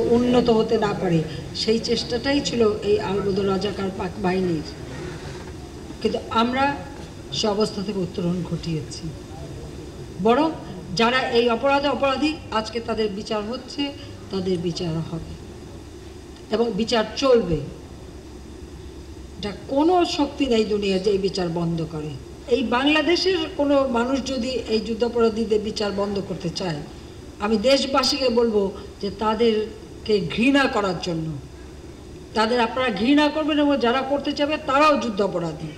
উন্নত হতে না পারে, সেই চেষ্টাটাই ছিল এই আলবদর রাজাকার পাক বাহিনীর। কিন্তু আমরা সে অবস্থা থেকে উত্তরণ ঘটিয়েছি। বরং যারা এই অপরাধে অপরাধী, আজকে তাদের বিচার হচ্ছে, তাদের বিচার হবে। এবং বিচার চলবে। এটা কোনো শক্তি নেই দুনিয়া যে এই বিচার বন্ধ করে। এই বাংলাদেশের কোনো মানুষ যদি এই যুদ্ধাপরাধীদের বিচার বন্ধ করতে চায়, আমি দেশবাসীকে বলব যে তাদেরকে ঘৃণা করার জন্য। তাদের আপনারা ঘৃণা করবেন এবং যারা করতে চাবে তারাও যুদ্ধাপরাধী।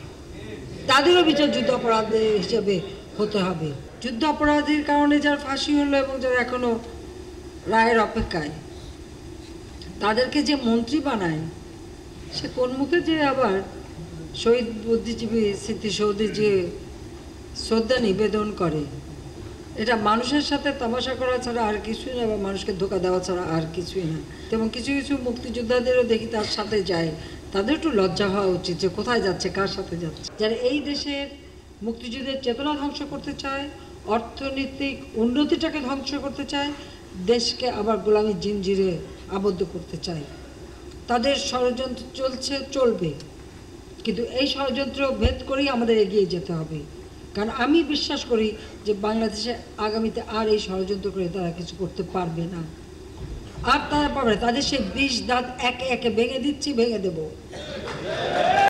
তাদেরও বিচার যুদ্ধাপরাধী হিসেবে হতে হবে। যুদ্ধাপরাধীর কারণে যার ফাঁসি হলো এবং যারা এখনও রায়ের অপেক্ষায়, তাদেরকে যে মন্ত্রী বানায়, সে কোন মুখে যে আবার শহীদ বুদ্ধিজীবী স্মৃতিসৌধে যে শ্রদ্ধা নিবেদন করে এটা মানুষের সাথে তামাশা করা ছাড়া আর কিছুই না বা মানুষকে ধোকা দেওয়া ছাড়া আর কিছুই না। এবং কিছু কিছু মুক্তিযোদ্ধাদেরও দেখি তার সাথে যায়। তাদের একটু লজ্জা হওয়া উচিত যে কোথায় যাচ্ছে, কার সাথে যাচ্ছে। যারা এই দেশের মুক্তিযুদ্ধের চেতনা ধ্বংস করতে চায়, অর্থনৈতিক উন্নতিটাকে ধ্বংস করতে চায়, দেশকে আবার গোলামী জিনজিরে আবদ্ধ করতে চায়। তাদের ষড়যন্ত্র চলছে, চলবে। কিন্তু এই ষড়যন্ত্র ভেদ করেই আমাদের এগিয়ে যেতে হবে। কারণ আমি বিশ্বাস করি যে বাংলাদেশে আগামীতে আর এই ষড়যন্ত্র করে তারা কিছু করতে পারবে না আর তারা পাবে। তাদের সেই বিষ দাঁত একে একে ভেঙে দিচ্ছি, ভেঙে দেবো